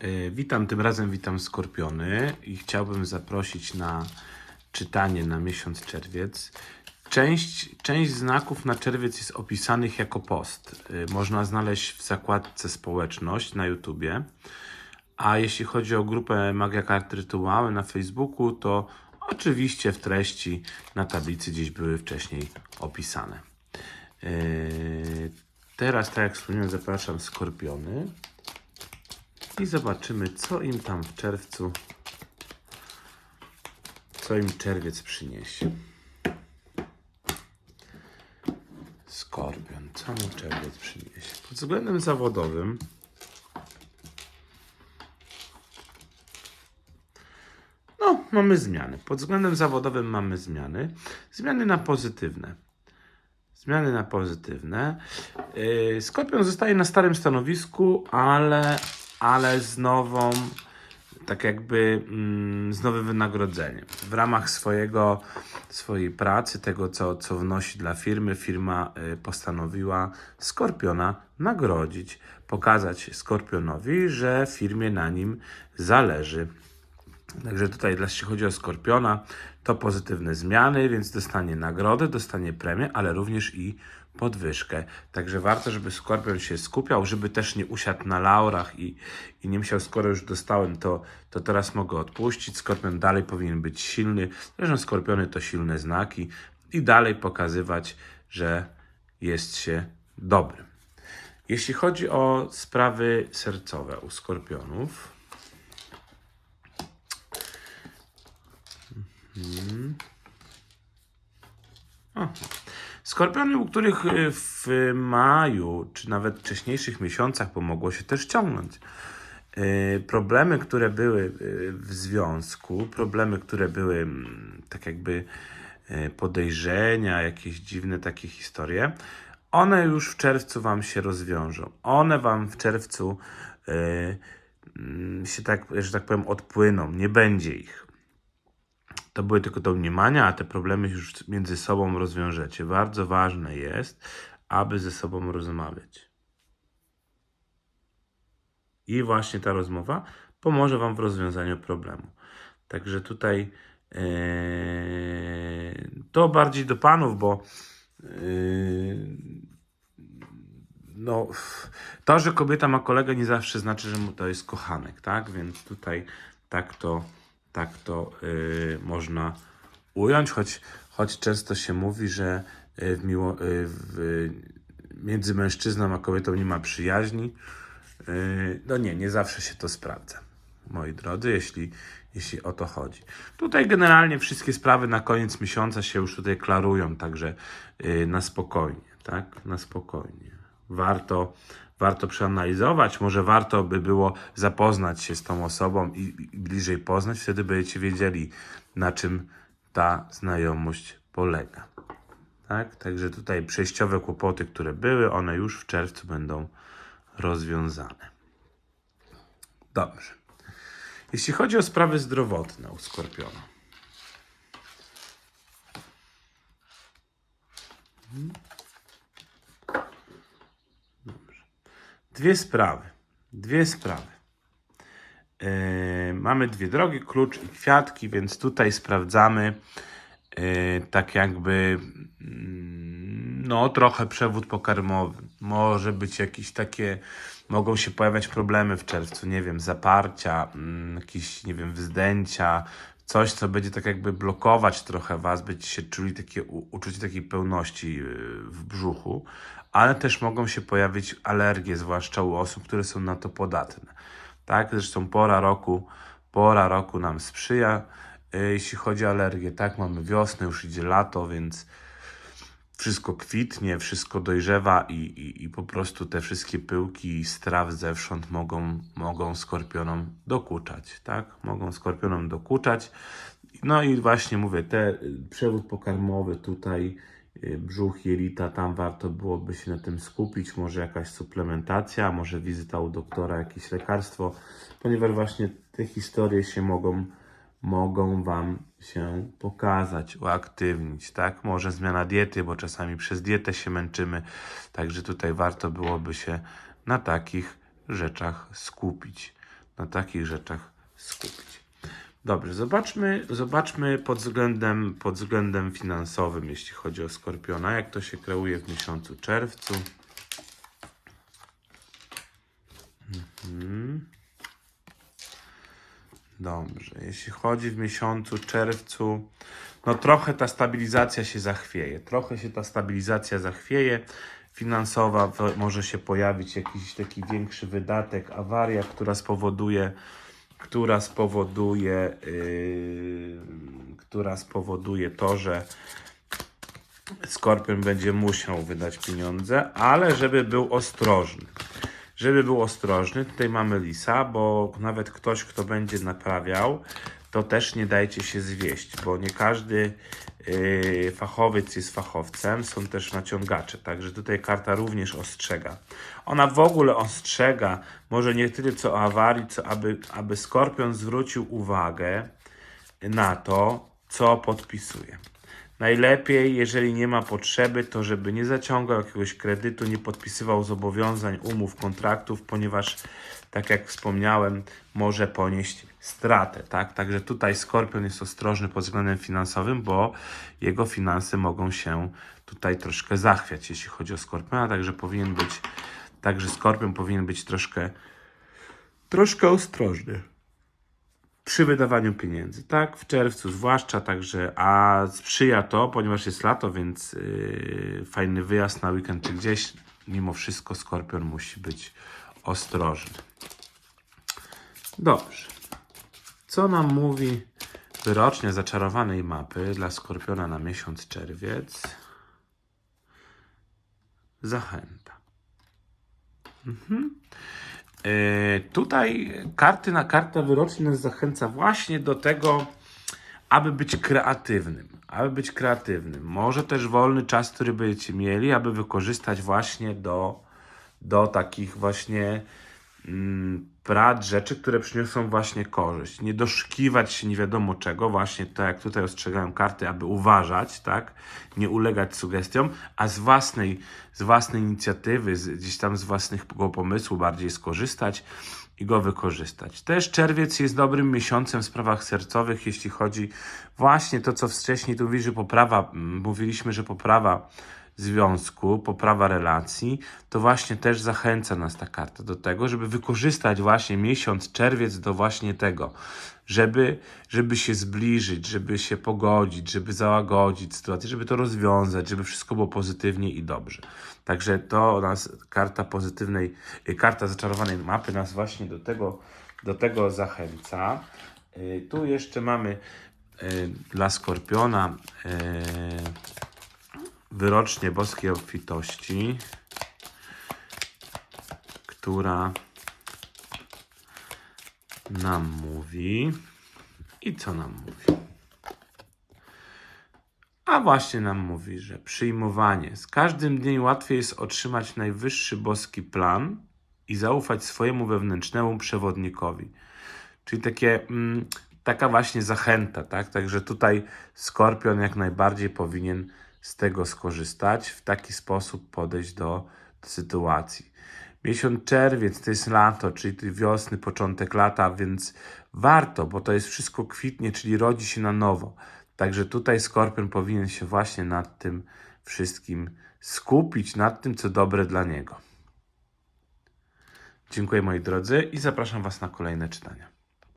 E, Witam, tym razem witam Skorpiony i chciałbym zaprosić na czytanie na miesiąc czerwiec. Część, część znaków na czerwiec jest opisanych jako post. E, Można znaleźć w zakładce społeczność na YouTubie. A jeśli chodzi o grupę Magia Kart Rytuały na Facebooku, to oczywiście w treści na tablicy gdzieś były wcześniej opisane. E, Teraz, tak jak wspomniałem, zapraszam Skorpiony. I zobaczymy, co im tam w czerwcu, co im czerwiec przyniesie. Skorpion, co mu czerwiec przyniesie? Pod względem zawodowym no, mamy zmiany. Pod względem zawodowym mamy zmiany. Zmiany na pozytywne. Zmiany na pozytywne. Yy, Skorpion zostaje na starym stanowisku, ale, ale z nową, tak jakby mm, z nowym wynagrodzeniem. W ramach swojego, swojej pracy, tego co, co wnosi dla firmy, firma y, postanowiła Skorpiona nagrodzić, pokazać Skorpionowi, że firmie na nim zależy. Także tutaj, jeśli chodzi o Skorpiona, to pozytywne zmiany, więc dostanie nagrodę, dostanie premię, ale również i podwyżkę. Także warto, żeby Skorpion się skupiał, żeby też nie usiadł na laurach i, i nie myślał, skoro już dostałem, to, to teraz mogę odpuścić. Skorpion dalej powinien być silny. Zresztą Skorpiony to silne znaki i dalej pokazywać, że jest się dobrym. Jeśli chodzi o sprawy sercowe u Skorpionów, Skorpiony, u których y, w maju, czy nawet wcześniejszych miesiącach pomogło się też ciągnąć. Y, Problemy, które były y, w związku, problemy, które były mm, tak jakby podejrzenia, jakieś dziwne takie historie, one już w czerwcu Wam się rozwiążą. One Wam w czerwcu mm, się tak, że tak powiem, odpłyną. Nie będzie ich. To były tylko domniemania, a te problemy już między sobą rozwiążecie. Bardzo ważne jest, aby ze sobą rozmawiać. I właśnie ta rozmowa pomoże Wam w rozwiązaniu problemu. Także tutaj e, to bardziej do panów, bo e, no, to, że kobieta ma kolegę, nie zawsze znaczy, że mu to jest kochanek, tak? Więc tutaj tak to, tak to y, można ująć, choć, choć często się mówi, że y, w miło, y, w, między mężczyzną a kobietą nie ma przyjaźni. Y, no nie, nie zawsze się to sprawdza, moi drodzy, jeśli, jeśli o to chodzi. Tutaj generalnie wszystkie sprawy na koniec miesiąca się już tutaj klarują, także na spokojnie, tak? Na spokojnie. Warto, warto przeanalizować, może warto by było zapoznać się z tą osobą i, bliżej poznać, wtedy będziecie wiedzieli, na czym ta znajomość polega. Tak? Także tutaj przejściowe kłopoty, które były, one już w czerwcu będą rozwiązane. Dobrze. Jeśli chodzi o sprawy zdrowotne u Skorpiona. Dobrze. Dwie sprawy. Dwie sprawy. Yy, mamy dwie drogi, klucz i kwiatki, więc tutaj sprawdzamy yy, tak jakby mm, no trochę przewód pokarmowy. Może być jakieś takie, mogą się pojawiać problemy w czerwcu, nie wiem, zaparcia, mm, jakieś, nie wiem, wzdęcia, coś, co będzie tak jakby blokować trochę was, będziecie się czuli takie uczucie takiej pełności yy, w brzuchu, ale też mogą się pojawić alergie, zwłaszcza u osób, które są na to podatne. Tak, zresztą pora roku, pora roku nam sprzyja, yy, jeśli chodzi o alergię. Tak, mamy wiosnę, już idzie lato, więc wszystko kwitnie, wszystko dojrzewa i, i, i po prostu te wszystkie pyłki z traw zewsząd mogą, mogą skorpionom dokuczać, tak? Mogą skorpionom dokuczać. No i właśnie mówię, te przewód pokarmowy tutaj, brzuch, jelita, tam warto byłoby się na tym skupić, może jakaś suplementacja, może wizyta u doktora, jakieś lekarstwo, ponieważ właśnie te historie się mogą mogą Wam się pokazać, uaktywnić, tak? Może zmiana diety, bo czasami przez dietę się męczymy, także tutaj warto byłoby się na takich rzeczach skupić. na takich rzeczach skupić. Dobrze, zobaczmy, zobaczmy pod względem, pod względem finansowym, jeśli chodzi o Skorpiona, jak to się kreuje w miesiącu czerwcu. Mhm. Dobrze, jeśli chodzi w miesiącu czerwcu, no trochę ta stabilizacja się zachwieje. Trochę się ta stabilizacja zachwieje. Finansowa może się pojawić jakiś taki większy wydatek, awaria, która spowoduje, która spowoduje, yy, która spowoduje to, że Skorpion będzie musiał wydać pieniądze, ale żeby był ostrożny. Żeby był ostrożny, tutaj mamy lisa, bo nawet ktoś, kto będzie naprawiał, to też nie dajcie się zwieść, bo nie każdy fachowiec jest fachowcem, są też naciągacze, także tutaj karta również ostrzega. Ona w ogóle ostrzega, może nie tyle co o awarii, co aby, aby Skorpion zwrócił uwagę na to, co podpisuje. Najlepiej, jeżeli nie ma potrzeby, to żeby nie zaciągał jakiegoś kredytu, nie podpisywał zobowiązań, umów, kontraktów, ponieważ, tak jak wspomniałem, może ponieść stratę. Tak? Także tutaj Skorpion jest ostrożny pod względem finansowym, bo jego finanse mogą się tutaj troszkę zachwiać, jeśli chodzi o Skorpiona, także powinien być, także Skorpion powinien być troszkę, troszkę ostrożny przy wydawaniu pieniędzy, tak? W czerwcu zwłaszcza, także, a sprzyja to, ponieważ jest lato, więc yy, fajny wyjazd na weekend czy gdzieś. Mimo wszystko Skorpion musi być ostrożny. Dobrze. Co nam mówi wyrocznia zaczarowanej mapy dla Skorpiona na miesiąc czerwiec? Zachęta. E, tutaj karty na kartę wyrocznia nas zachęca właśnie do tego, aby być kreatywnym. Aby być kreatywnym. Może też wolny czas, który będziecie mieli, aby wykorzystać właśnie do, do takich właśnie mm, prac, rzeczy, które przyniosą właśnie korzyść. Nie doszukiwać się nie wiadomo czego, właśnie to jak tutaj ostrzegają karty, aby uważać, tak? Nie ulegać sugestiom, a z własnej, z własnej inicjatywy, z, gdzieś tam z własnego pomysłu bardziej skorzystać i go wykorzystać. Też czerwiec jest dobrym miesiącem w sprawach sercowych, jeśli chodzi właśnie to, co wcześniej tu widzę, poprawa, mm, mówiliśmy, że poprawa związku, poprawa relacji, to właśnie też zachęca nas ta karta do tego, żeby wykorzystać właśnie miesiąc czerwiec do właśnie tego, żeby, żeby się zbliżyć, żeby się pogodzić, żeby załagodzić sytuację, żeby to rozwiązać, żeby wszystko było pozytywnie i dobrze. Także to nas, karta pozytywnej, y, karta zaczarowanej mapy nas właśnie do tego, do tego zachęca. Y, Tu jeszcze mamy y, dla Skorpiona wyrocznie boskiej obfitości, która nam mówi. I co nam mówi? A właśnie nam mówi, że przyjmowanie. Z każdym dniem łatwiej jest otrzymać najwyższy boski plan i zaufać swojemu wewnętrznemu przewodnikowi. Czyli takie, mm, taka właśnie zachęta, tak? Także tutaj Skorpion jak najbardziej powinien z tego skorzystać, w taki sposób podejść do, sytuacji. Miesiąc czerwiec to jest lato, czyli wiosny, początek lata, więc warto, bo to jest wszystko kwitnie, czyli rodzi się na nowo. Także tutaj Skorpion powinien się właśnie nad tym wszystkim skupić, nad tym, co dobre dla niego. Dziękuję moi drodzy i zapraszam Was na kolejne czytania.